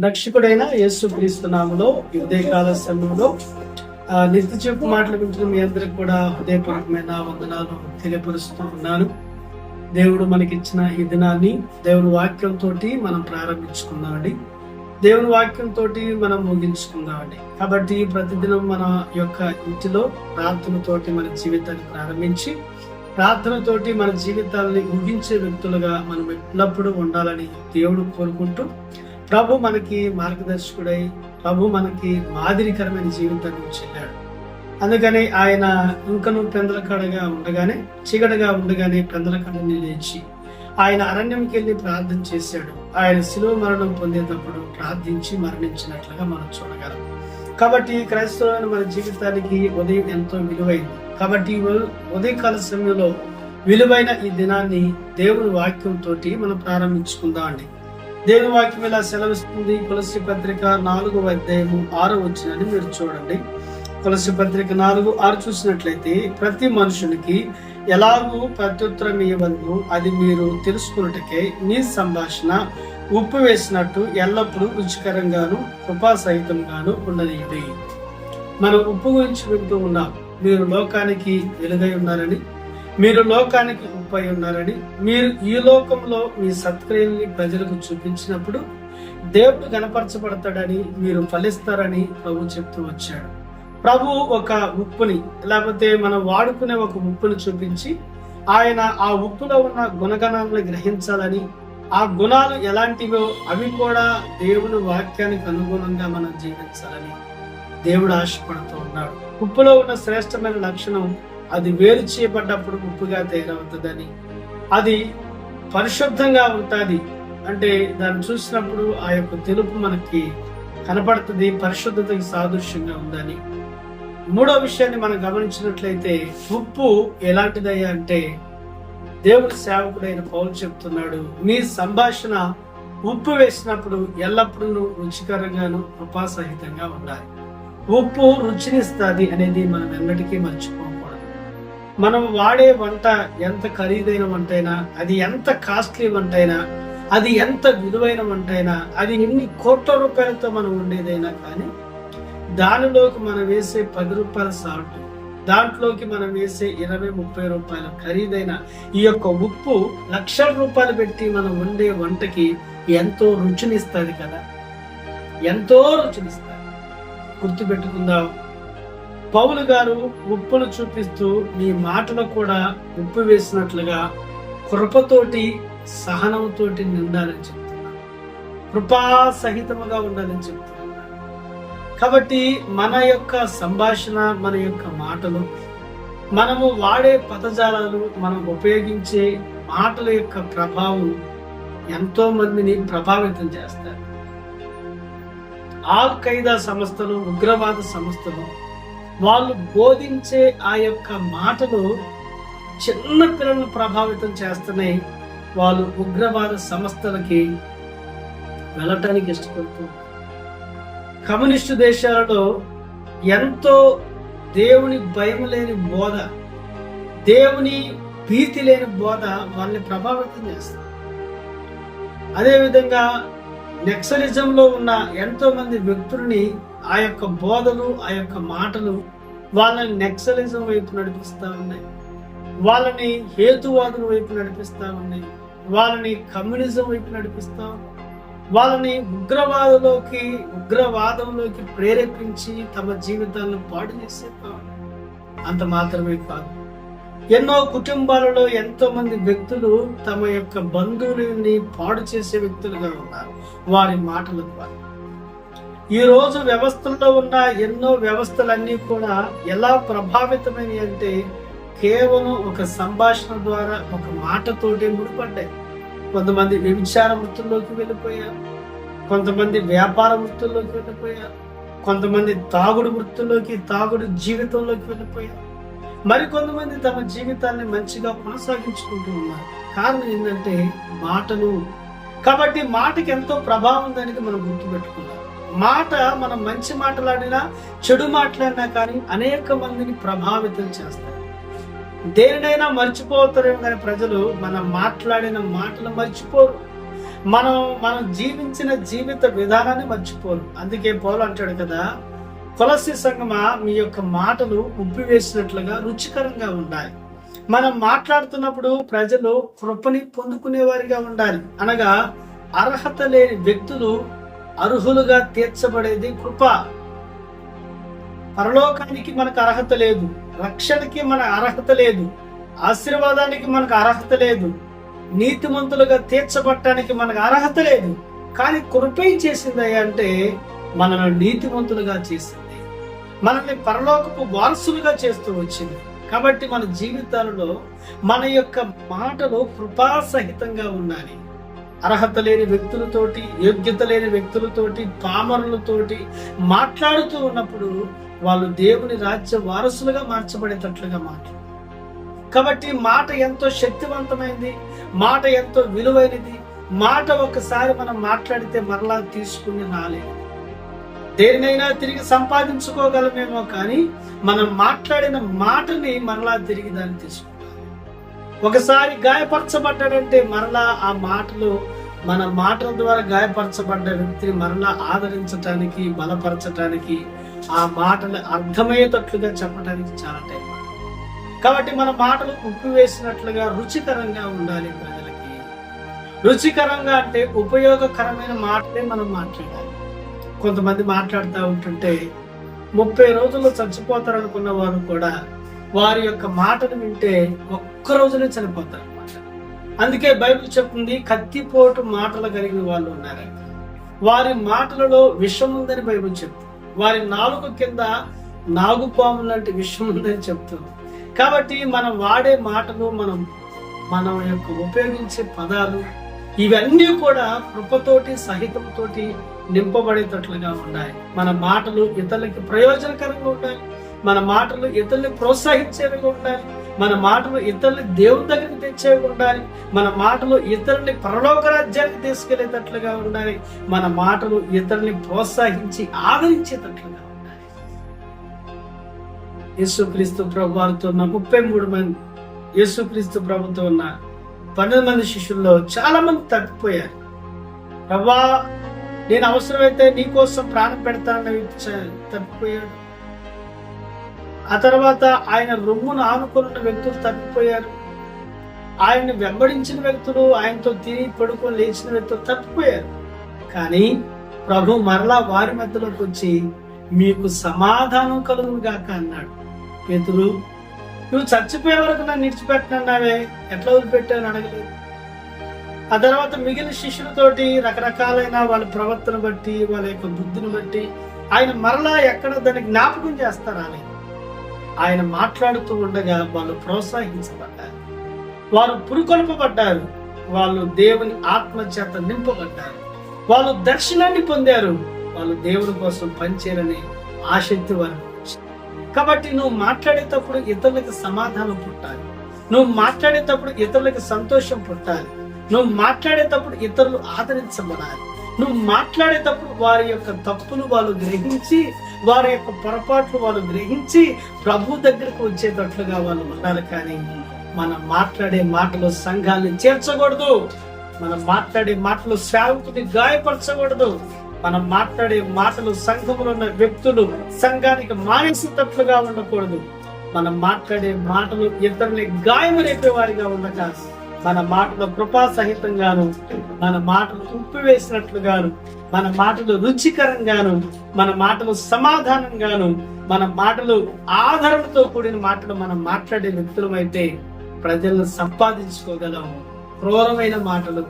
రక్షకుడైన యేసు క్రీస్తునామలో ఈ ఉదయకాల సమయంలో నిత్య చెప్పు మాటలు వింటున్న మీ అందరికి కూడా హృదయపూర్వకమైన వందనాలు తెలియపరుస్తూ ఉన్నాను. దేవుడు మనకిచ్చిన ఈ దినాన్ని దేవుని వాక్యంతో మనం ప్రారంభించుకుందామండి. దేవుని వాక్యంతో మనం ముగించుకుందామండి. కాబట్టి ప్రతిదినం మన యొక్క ఇంటిలో ప్రార్థనతోటి మన జీవితాన్ని ప్రారంభించి ప్రార్థనతోటి మన జీవితాలని ముగించే వ్యక్తులుగా మనం ఎల్లప్పుడూ ఉండాలని దేవుడు కోరుకుంటూ ప్రభు మనకి మార్గదర్శకుడై ప్రభు మనకి మాదిరికరమైన జీవితాన్ని చెల్లాడు అందుకని ఆయన ఇంకను పెందలకాడగా ఉండగానే చీకటగా ఉండగానే పెందలకాడని లేచి ఆయన అరణ్యంకి వెళ్ళి ప్రార్థన చేశాడు. ఆయన శిలువ మరణం పొందేటప్పుడు ప్రార్థించి మరణించినట్లుగా మనం చూడగలం. కాబట్టి క్రైస్తవులైన మన జీవితానికి ఉదయం ఎంతో విలువైంది. కాబట్టి ఉదయకాల సమయంలో విలువైన ఈ దినాన్ని దేవుని వాక్యంతో మనం ప్రారంభించుకుందాం అండి దేవుని వాక్యం ఇలా సెలవిస్తుంది? తులసి పత్రిక నాలుగు అధ్యాయము ఆరు వచ్చినని మీరు చూడండి. తులసి పత్రిక నాలుగు ఆరు చూసినట్లయితే ప్రతి మనుషునికి ఎలాగూ ప్రత్యుత్తరం ఇవ్వదు అది మీరు తెలుసుకున్నట్టుకే మీ సంభాషణ ఉప్పు వేసినట్టు ఎల్లప్పుడూ రుచికరంగాను కృపాసహితంగాను ఉండనిది మనం ఉప్పు గురించి వింటూ ఉన్నాం. మీరు లోకానికి వెలుగై ఉన్నారని మీరు లోకానికి ఉప్పై ఉన్నారని మీరు ఈ లోకంలో మీ సత్క్రియల్ని ప్రజలకు చూపించినప్పుడు దేవుడు గణపరచబడతాడని మీరు ఫలిస్తారని ప్రభు చెప్తూ వచ్చాడు. ప్రభు ఒక ఉప్పుని లేకపోతే మనం వాడుకునే ఒక ఉప్పుని చూపించి ఆయన ఆ ఉప్పులో ఉన్న గుణగణాలను గ్రహించాలని ఆ గుణాలు ఎలాంటివో అవి కూడా దేవుని వాక్యానికి అనుగుణంగా మనం జీవించాలని దేవుడు ఆశపడుతూ ఉన్నాడు. ఉప్పులో ఉన్న శ్రేష్టమైన లక్షణం అది వేరు చేయబడ్డప్పుడు ఉప్పుగా తయారవుతుందని. అది పరిశుద్ధంగా ఉంటుంది అంటే దాన్ని చూసినప్పుడు ఆ యొక్క తెలుపు మనకి కనపడుతుంది పరిశుద్ధతకి సాదృశ్యంగా ఉందని. మూడో విషయాన్ని మనం గమనించినట్లయితే ఉప్పు ఎలాంటిదయ్యా అంటే దేవుడి సేవకుడైన పౌలు చెప్తున్నాడు మీ సంభాషణ ఉప్పు వేసినప్పుడు ఎల్లప్పుడూ రుచికరంగాను కృపాసహితంగా ఉండాలి. ఉప్పు రుచినిస్తుంది అనేది మనం ఎన్నటికీ మర్చిపోం మనం వాడే వంట ఎంత ఖరీదైన వంట అయినా అది ఎంత కాస్ట్లీ వంట అయినా అది ఎంత విలువైన వంట అయినా అది ఎన్ని కోట్ల రూపాయలతో మనం ఉండేదైనా కానీ దానిలోకి మనం వేసే పది రూపాయల సాల్ట్ దాంట్లోకి మనం వేసే ఇరవై ముప్పై రూపాయల ఖరీదైన ఈ యొక్క ఉప్పు లక్షల రూపాయలు పెట్టి మనం వండే వంటకి ఎంతో రుచినిస్తుంది కదా. ఎంతో రుచినిస్తుంది. గుర్తుపెట్టుకుందాం. పౌలు గారు ఉప్పును చూపిస్తూ మీ మాటను కూడా ఉప్పు వేసినట్లుగా కృపతోటి సహనంతోటి నిండాలని చెప్తున్నాను కృపా సహితముగా ఉండాలని చెప్తున్నాను కాబట్టి మన యొక్క సంభాషణ మన యొక్క మాటలు మనము వాడే పదజాలాలు మనం ఉపయోగించే మాటల యొక్క ప్రభావం ఎంతో మందిని ప్రభావితం చేస్తారు ఆల్ ఖైదా సంస్థలు ఉగ్రవాద సంస్థలు వాళ్ళు బోధించే ఆ యొక్క మాటలు చిన్న పిల్లలను ప్రభావితం చేస్తున్నాయి. వాళ్ళు ఉగ్రవాద సంస్థలకి వెళ్ళటానికి ఇష్టపడుతున్నారు కమ్యూనిస్టు దేశాలలో ఎంతో దేవుని భయం లేని బోధ దేవుని భీతి లేని బోధ వాళ్ళని ప్రభావితం చేస్తుంది. అదేవిధంగా నెక్సలిజంలో ఉన్న ఎంతోమంది వ్యక్తుల్ని ఆ యొక్క బోధలు ఆ యొక్క మాటలు వాళ్ళని నెక్సలిజం వైపు నడిపిస్తా ఉన్నాయి. వాళ్ళని హేతువాదుల వైపు నడిపిస్తా ఉన్నాయి. వాళ్ళని కమ్యూనిజం వైపు నడిపిస్తా వాళ్ళని ఉగ్రవాదంలోకి ఉగ్రవాదంలోకి ప్రేరేపించి తమ జీవితాలను పాడు చేసేస్తా అంత మాత్రమే కాదు. ఎన్నో కుటుంబాలలో ఎంతో మంది వ్యక్తులు తమ యొక్క బంధువులని పాడు చేసే వ్యక్తులుగా ఉన్నారు. వారి మాటల ద్వారా. ఈ రోజు వ్యవస్థల్లో ఉన్న ఎన్నో వ్యవస్థలన్నీ కూడా ఎలా ప్రభావితమైనవి అంటే కేవలం ఒక సంభాషణ ద్వారా ఒక మాటతోటే ముడిపడ్డాయి. కొంతమంది వ్యభిచార వృత్తుల్లోకి వెళ్ళిపోయారు. కొంతమంది వ్యాపార వృత్తుల్లోకి వెళ్ళిపోయారు. కొంతమంది తాగుడు వృత్తుల్లోకి తాగుడు జీవితంలోకి వెళ్ళిపోయారు. మరి కొంతమంది తమ జీవితాన్ని మంచిగా కొనసాగించుకుంటూ ఉన్నారు. కారణం ఏంటంటే మాటను కాబట్టి మాటకి ఎంతో ప్రభావం దానికి మనం గుర్తుపెట్టుకున్నాం మాట మనం మంచి మాట్లాడినా చెడు మాట్లాడినా కానీ అనేక మందిని ప్రభావితం చేస్తాయి. దేనినైనా మర్చిపోతారేమో కానీ ప్రజలు మనం మాట్లాడిన మాటలు మర్చిపోరు. మనం మనం జీవించిన జీవిత విధానాన్ని మర్చిపోరు. అందుకే పౌలు అంటాడు కదా తులసి సంగమా మీ యొక్క మాటలు ఉప్పి వేసినట్లుగా రుచికరంగా ఉండాలి. మనం మాట్లాడుతున్నప్పుడు ప్రజలు కృపని పొందుకునేవారిగా ఉండాలి. అనగా అర్హత లేని వ్యక్తులు అర్హులుగా తీర్చబడేది కృప. పరలోకానికి మనకు అర్హత లేదు. రక్షణకి మన అర్హత లేదు. ఆశీర్వాదానికి మనకు అర్హత లేదు. నీతిమంతులుగా తీర్చబట్టడానికి మనకు అర్హత లేదు. కానీ కృపేం చేసింది అంటే మనల్ని నీతిమంతులుగా చేసింది. మనల్ని పరలోకపు వారసులుగా చేస్తూ వచ్చింది. కాబట్టి మన జీవితాలలో మన యొక్క మాటలు కృపాసహితంగా ఉండాలి. అర్హత లేని వ్యక్తులతోటి యోగ్యత లేని వ్యక్తులతోటి పామరులతోటి మాట్లాడుతూ ఉన్నప్పుడు వాళ్ళు దేవుని రాజ్య వారసులుగా మార్చబడేటట్లుగా మాట్లాడు. కాబట్టి మాట ఎంతో శక్తివంతమైంది మాట ఎంతో విలువైనది మాట ఒకసారి మనం మాట్లాడితే మరలా తీసుకుని రాలేదు దేనినైనా తిరిగి సంపాదించుకోగలమేమో కానీ మనం మాట్లాడిన మాటని మరలా తిరిగి దాన్ని తీసుకుంటాం ఒకసారి గాయపరచబడ్డాడంటే మరలా ఆ మాటలు మన మాటల ద్వారా గాయపరచబడ్డ వ్యక్తిని మరలా ఆదరించటానికి బలపరచటానికి ఆ మాటలు అర్థమయ్యేటట్లుగా చెప్పడానికి చాలా టైం కాబట్టి మన మాటలు ఉప్పు వేసినట్లుగా రుచికరంగా ఉండాలి ప్రజలకి. రుచికరంగా అంటే ఉపయోగకరమైన మాటలే మనం మాట్లాడాలి. కొంతమంది మాట్లాడుతూ ఉంటుంటే ముప్పై రోజుల్లో చచ్చిపోతారు అనుకున్న వారు కూడా వారి యొక్క మాటలు వింటే ఒక్క రోజునే చనిపోతారు అనమాట అందుకే బైబిల్ చెప్తుంది కత్తిపోటు మాటలు కలిగిన వాళ్ళు ఉన్నారు వారి మాటలలో విషం ఉందని బైబిల్ చెప్తుంది. వారి నాలుగు కింద నాగుపాము లాంటి విషం ఉందని చెప్తుంది. కాబట్టి మనం వాడే మాటలు మనం మనం యొక్క ఉపయోగించే పదాలు ఇవన్నీ కూడా కృపతోటి సహితంతోటి నింపబడేటట్లుగా ఉన్నాయి. మన మాటలు ఇతరులకి ప్రయోజనకరంగా ఉండాలి. మన మాటలు ఇతరుల్ని ప్రోత్సహించేవిగా ఉండాలి. మన మాటలు ఇతరుల్ని దేవుని దగ్గరికి తెచ్చేవి ఉండాలి. మన మాటలు ఇతరుల్ని పరలోక రాజ్యానికి తీసుకెళ్ళేటట్లుగా ఉండాలి. మన మాటలు ఇతరుల్ని ప్రోత్సహించి ఆదరించేటట్లుగా ఉండాలి. యేసుక్రీస్తు ప్రభు వారితో ఉన్న ముప్పై మూడు మంది యేసుక్రీస్తు ప్రభుతో ఉన్న పన్నెండు మంది శిష్యుల్లో చాలా మంది తప్పిపోయారు. ప్రభా నేను అవసరమైతే నీకోసం ప్రాణం పెడతానని తప్పిపోయాడు. ఆ తర్వాత ఆయన రొమ్మును ఆనుకున్న వ్యక్తులు తప్పిపోయారు. ఆయన్ని వెంబడించిన వ్యక్తులు ఆయనతో తిని పడుకొని లేచిన వ్యక్తులు తప్పిపోయారు. కానీ ప్రభు మరలా వారి మధ్యలోకి వచ్చి మీకు సమాధానం కలుగును గాక అన్నాడు. పేతురు నువ్వు చచ్చిపోయే వరకు నన్ను విడిచిపెట్టినావే ఎట్లా వదిలిపెట్టాను అడగలేదు. ఆ తర్వాత మిగిలిన శిష్యులతోటి రకరకాలైన వాళ్ళ ప్రవర్తన బట్టి వాళ్ళ యొక్క బుద్ధిని బట్టి ఆయన మరలా ఎక్కడ దాన్ని జ్ఞాపకం చేస్తారా అని ఆయన మాట్లాడుతూ ఉండగా వాళ్ళు ప్రోత్సహించబడ్డారు. వారు పురుకొల్పబడ్డారు. వాళ్ళు దేవుని ఆత్మ చేత నింపబడ్డారు. వాళ్ళు దర్శనాన్ని పొందారు. వాళ్ళు దేవుని కోసం పనిచేయాలని ఆసక్తి వారు కాబట్టి నువ్వు మాట్లాడేటప్పుడు ఇతరులకు సమాధానం పుట్టాలి. నువ్వు మాట్లాడేటప్పుడు ఇతరులకు సంతోషం పుట్టాలి. నువ్వు మాట్లాడేటప్పుడు ఇతరులు ఆదరించబడాలి. నువ్వు మాట్లాడేటప్పుడు వారి యొక్క తప్పులు వాళ్ళు గ్రహించి వారి యొక్క పొరపాట్లు వాళ్ళు గ్రహించి ప్రభు దగ్గరకు వచ్చేటట్లుగా వాళ్ళు ఉండాలి కానీ మనం మాట్లాడే మాటలు సంఘాన్ని చేర్చకూడదు. మనం మాట్లాడే మాటలు సేవకుని గాయపరచకూడదు. మనం మాట్లాడే మాటలు సంఘములో ఉన్న వ్యక్తులు సంఘానికి మానేసినట్లుగా ఉండకూడదు. మనం మాట్లాడే మాటలు ఇతరుని గాయము రేపే వారిగా ఉండక మన మాటలు కృపా సహితంగాను మన మాటలు ఉప్పివేసినట్లుగాను మన మాటలు రుచికరంగాను మన మాటలు సమాధానంగాను మన మాటలు ఆదరణతో కూడిన మాటలు మనం మాట్లాడే వ్యక్తులమైతే ప్రజలను సంపాదించుకోగలం. క్రూరమైన మాటలు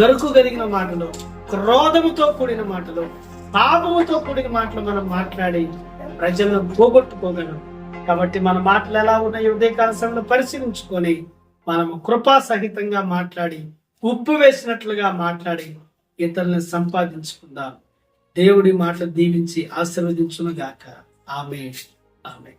గరుకు కలిగిన మాటలు క్రోధముతో కూడిన మాటలు పాపముతో కూడిన మాటలు మనం మాట్లాడి ప్రజలను పోగొట్టుకోగలం. కాబట్టి మన మాటలు ఎలా ఉన్నాయి ఉదయకాల సమయంలో పరిశీలించుకొని మనము కృపా సహితంగా మాట్లాడి ఉప్పు వేసినట్లుగా మాట్లాడి ఇతరులను సంపాదించుకుందాం. దేవుడి మాటలు దీవించి ఆశీర్వదించును గాక ఆమె ఆమె